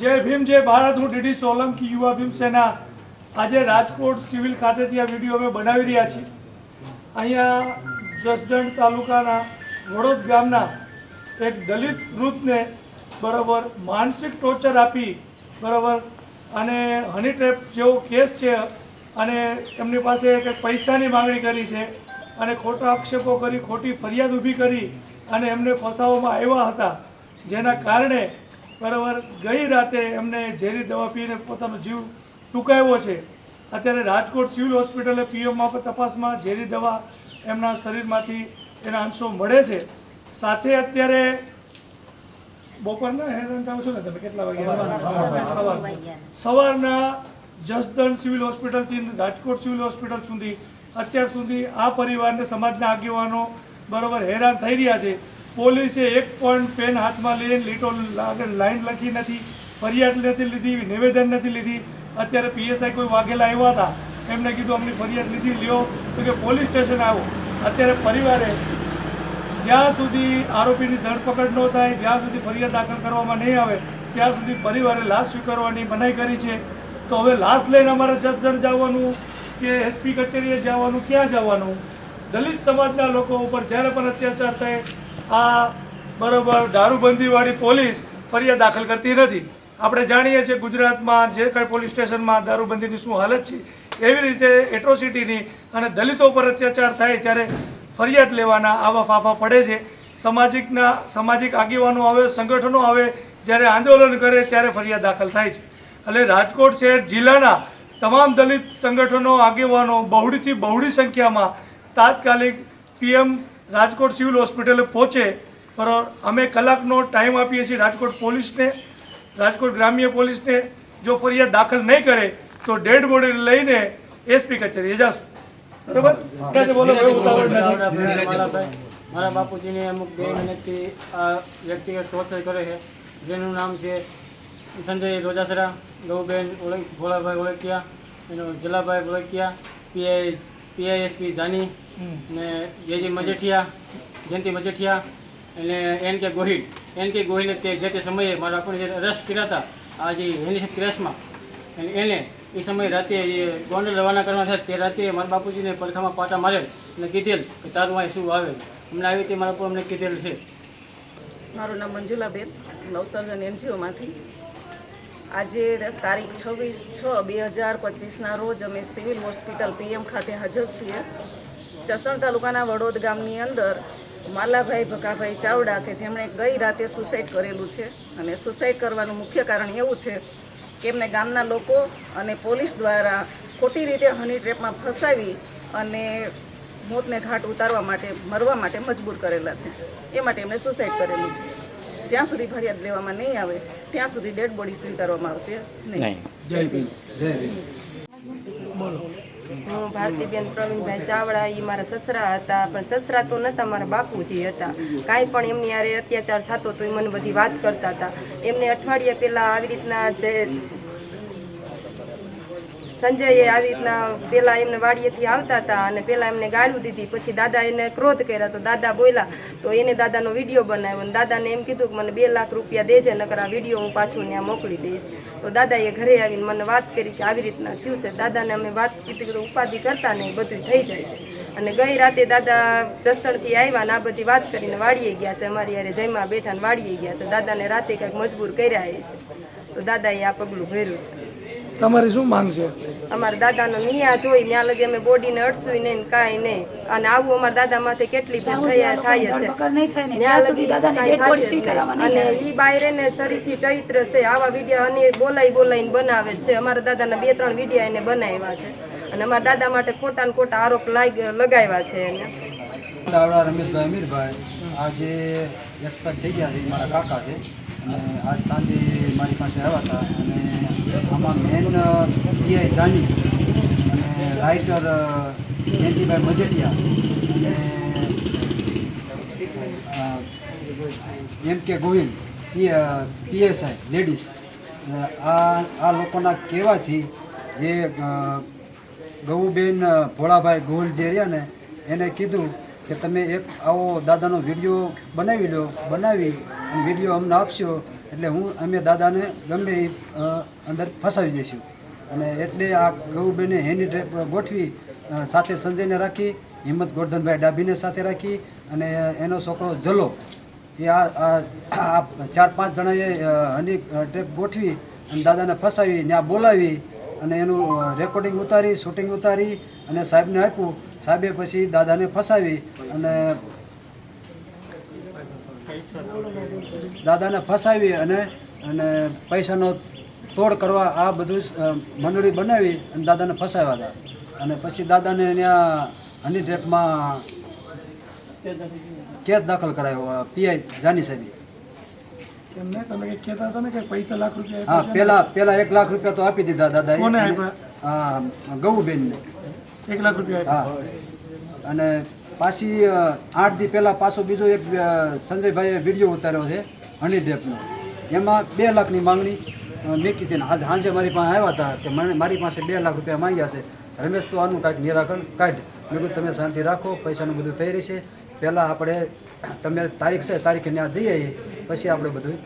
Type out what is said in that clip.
જય ભીમ, જય ભારત. હું ડીડી સોલંકી, યુવા ભીમ સેના. આજે રાજકોટ સિવિલ ખાતેથી આ વીડિયો અમે બનાવી રહ્યા છીએ. અહીંયા જસદણ તાલુકાના વડોદ ગામના એક દલિત વૃદ્ધને બરાબર માનસિક ટોર્ચર આપી, બરાબર, અને હની ટ્રેપ જેવો કેસ છે, અને એમની પાસે કંઈક પૈસાની માંગણી કરી છે, અને ખોટા આક્ષેપો કરી, ખોટી ફરિયાદ ઊભી કરી, અને એમને ફસાવવામાં આવ્યા હતા, જેના કારણે બરાબર, ગઈ રાતે એમને ઝેરી દવા પીને પોતાનો જીવ ટૂંકાવ્યો છે, અત્યારે રાજકોટ સિવિલ હોસ્પિટલે પીએમમાં તપાસમાં ઝેરી દવા એમના શરીરમાંથી એના અંશો મળે છે. સાથે અત્યારે બપોરના હેરાન થાવ છો ને તમે કેટલા વાગે સવારના સવારના જસદણ સિવિલ હોસ્પિટલથી રાજકોટ સિવિલ હોસ્પિટલ સુધી, અત્યાર સુધી આ પરિવારને સમાજના આગેવાનો બરાબર હેરાન થઈ રહ્યા છે. પોલીસે એક પણ પેન હાથમાં લઈને લીટો લાઈન લખી નથી, ફરિયાદ નથી લીધી, નિવેદન નથી લીધી. અત્યારે પીએસઆઈ કોઈ વાઘેલા આવ્યા હતા, એમને કીધું અમની ફરિયાદ લીધી, લ્યો. તો કે પોલીસ સ્ટેશન આવો. અત્યારે પરિવારે જ્યાં સુધી આરોપીની ધરપકડ ન થાય, જ્યાં સુધી ફરિયાદ દાખલ કરવામાં નહીં આવે, ત્યાં સુધી પરિવારે લાશ સ્વીકારવાની મનાઈ કરી છે. તો હવે લાશ લઈને અમારે જસદણ જવાનું, કે એસપી કચેરીએ જવાનું, ક્યાં જવાનું? દલિત સમાજના લોકો ઉપર જ્યારે પણ અત્યાચાર થાય, આ બરાબર દારૂબંધીવાળી પોલીસ ફરિયાદ દાખલ કરતી નથી. આપણે જાણીએ છીએ ગુજરાતમાં જે કાંઈ પોલીસ સ્ટેશનમાં દારૂબંધીની શું હાલત છે, એવી રીતે એટ્રોસિટીની અને દલિતો પર અત્યાચાર થાય ત્યારે ફરિયાદ લેવાના આવા ફાફા પડે છે. સામાજિકના, સામાજિક આગેવાનો આવે, સંગઠનો આવે, જ્યારે આંદોલન કરે ત્યારે ફરિયાદ દાખલ થાય છે. એટલે રાજકોટ શહેર જિલ્લાના તમામ દલિત સંગઠનો, આગેવાનો બહોળીથી બહોળી સંખ્યામાં તાત્કાલિક પીએમ રાજકોટ સિવિલ હોસ્પિટલે પહોંચે બરાબર અમે કલાકનો ટાઈમ આપીએ છીએ રાજકોટ પોલીસને રાજકોટ ગ્રામ્ય પોલીસને જો ફરિયાદ દાખલ નહીં કરે તો ડેડ બોડી લઈને એસપી કચેરીએ જશું. બરાબર? મારા બાપુજીને અમુક બે મહિનાથી આ વ્યક્તિગત ટોર્ચર કરે છે. જેનું નામ છે સંજય રોજાસરા ગૌબેન ઓળખ ભોળાભાઈ ઓળખિયા એનો જલાભાઈ ઓળખિયા પીઆઈ પીઆઈએસપી જાની ને અને જેજી મજેઠિયા જયંતિ મજેઠિયા અને એન કે ગોહિલ. એન કે ગોહિલને તે જે તે સમયે મારા આપણે જે અરેસ્ટ કર્યા હતા આ જે હેન્ડીશેપ કેસમાં અને એને એ સમયે રાતે એ ગોંડલ રવાના કરવા થયા તે રાતે મારા બાપુજીને પડખામાં પાટા મારેલ અને કીધેલ કે તારું અહીં શું આવે. અમને આવી રીતે મારા બાપુ અમને કીધેલ છે. મારું નામ મંજુલાબેન નવસર્જન એનજીઓમાંથી. આજે તારીખ છવ્વીસ છ બે હજાર પચીસના રોજ અમે સિવિલ હોસ્પિટલ પીએમ ખાતે હાજર છીએ. જસદણ તાલુકાના વડોદ ગામની અંદર માલાભાઈ ભકાભાઈ ચાવડા કે જેમણે ગઈ રાતે સુસાઇડ કરેલું છે અને સુસાઇડ કરવાનું મુખ્ય કારણ એવું છે કે એમને ગામના લોકો અને પોલીસ દ્વારા ખોટી રીતે હની ટ્રેપમાં ફસાવી અને મોતને ઘાટ ઉતારવા માટે, મરવા માટે મજબૂર કરેલા છે. એ માટે એમણે સુસાઇડ કરેલું છે. જ્યાં સુધી ફરિયાદ લેવામાં નહીં આવે ત્યાં સુધી ડેડ બોડી સ્વીકારવામાં આવશે નહીં. હું ભારતીબેન પ્રવીણભાઈ ચાવડા એ મારા સસરા હતા પણ સસરા તો નહોતા મારા બાપુજી હતા. કાંઈ પણ એમની યારે અત્યાચાર થતો તો એ મને બધી વાત કરતા હતા. એમને અઠવાડિયા પહેલાં આવી રીતના જે સંજયે આવી રીતના પહેલાં એમને વાડીએથી આવતા હતા અને પહેલાં એમને ગાળું દીધી. પછી દાદા એને ક્રોધ કર્યા તો દાદા બોલ્યા, તો એને દાદાનો વીડિયો બનાવ્યો. અને દાદાને એમ કીધું કે, મને બે લાખ રૂપિયા દેજે, નકર આ વીડિયો હું પાછું ત્યાં મોકલી દઈશ. તો દાદાએ ઘરે આવીને મને વાત કરી કે, આવી રીતના થયું છે. દાદાને અમે વાત કીધી કે ઉપાધિ કરતા નહીં, બધું થઈ જાય છે. અને ગઈ રાતે દાદા જસણથી આવ્યા ને આ બધી વાત કરીને વાડીએ ગયા છે. અમારી યારે જયમાં બેઠા ને વાડીએ ગયા છે. દાદાને રાતે કંઈક મજબૂર કર્યા છે તો દાદાએ આ પગલું ભર્યું છે. તમારી શું માંગ છે? અમારા દાદાનો નિયા જોઈ ત્યાં લગે અમે બોડીને અડશું નહીં ને કાંઈ નહીં. અને આવું અમારા દાદા માથે કેટલી થયા થાય છે ત્યાં લગી. અને ઈ બાયરે ને ફરીથી ચૈત્ર છે આવા વિડીયા અને બોલાઈ બોલાઈને બનાવે છે. અમારા દાદાના બે ત્રણ વિડીયા એને બનાવ્યા છે. અને અમારા દાદા માટે ખોટા ને ખોટા આરોપ લાગ- લગાવ્યા છે એને. ચાવડા રમેશભાઈ અમીરભાઈ આજે એક્સપર્ટ થઈ ગયા છે મારા કાકા છે. અને આજ સાંજે મારી પાસે આવ્યા હતા. અને આમાં મેન પીઆઈ જાની અને રાઇટર જયંતિભાઈ મજેટિયા અને એમ કે ગોવિંદ પીએસઆઈ લેડીઝ આ આ લોકોના કહેવાથી જે ગૌબેન ભોળાભાઈ ગોલ જે રહ્યા ને, એને કીધું કે તમે એક આવો દાદાનો વીડિયો બનાવી લો, બનાવી વીડિયો અમને આપશો, એટલે હું, અમે દાદાને ગમે એ અંદર ફસાવી દઈશું. અને એટલે આ ગૌબેને હેની ટ્રેપ ગોઠવી સાથે સંજયને રાખી, હિંમત ગોરધનભાઈ ડાભીને સાથે રાખી, અને એનો છોકરો જલો. એ આ ચાર પાંચ જણાએ હની ટ્રેપ ગોઠવી અને દાદાને ફસાવી ત્યાં બોલાવી અને એનું રેકોર્ડિંગ ઉતારી શૂટિંગ ઉતારી અને સાહેબને આપ્યું. સાહેબે પછી દાદાને ફસાવી અને દાદાને ફસાવી અને અને પૈસાનો તોડ કરવા આ બધું મંડળી બનાવી અને દાદાને ફસાવ્યા હતા. અને પછી દાદાને ત્યાં હની ટ્રેપમાં કેસ દાખલ કરાયો પીઆઈ જાની સાહેબે. એમને તમે કહેતા હતા ને કે પૈસા લાખ રૂપિયા હા પેલા પેલા એક લાખ રૂપિયા તો આપી દીધા દાદા કોને આપ્યા? હા ગૌબેનને. એક લાખ રૂપિયા હા. અને પાછી આઠ દી પહેલાં પાછો બીજો એક સંજયભાઈએ વીડિયો ઉતાર્યો છે, હની એમાં બે લાખની માંગણી મેં કીધી ને આજ સાંજે મારી પાસે આવ્યા હતા કે મને, મારી પાસે બે લાખ રૂપિયા માંગ્યા છે. રમેશ, તો આનું કાંઈક નિરાકરણ કાઢ. મેં કીધું, તમે શાંતિ રાખો, પૈસાનું બધું થઈ રહેશે પહેલાં આપણે, તમે તારીખ છે, તારીખે ત્યાં જઈએ પછી આપણે બધું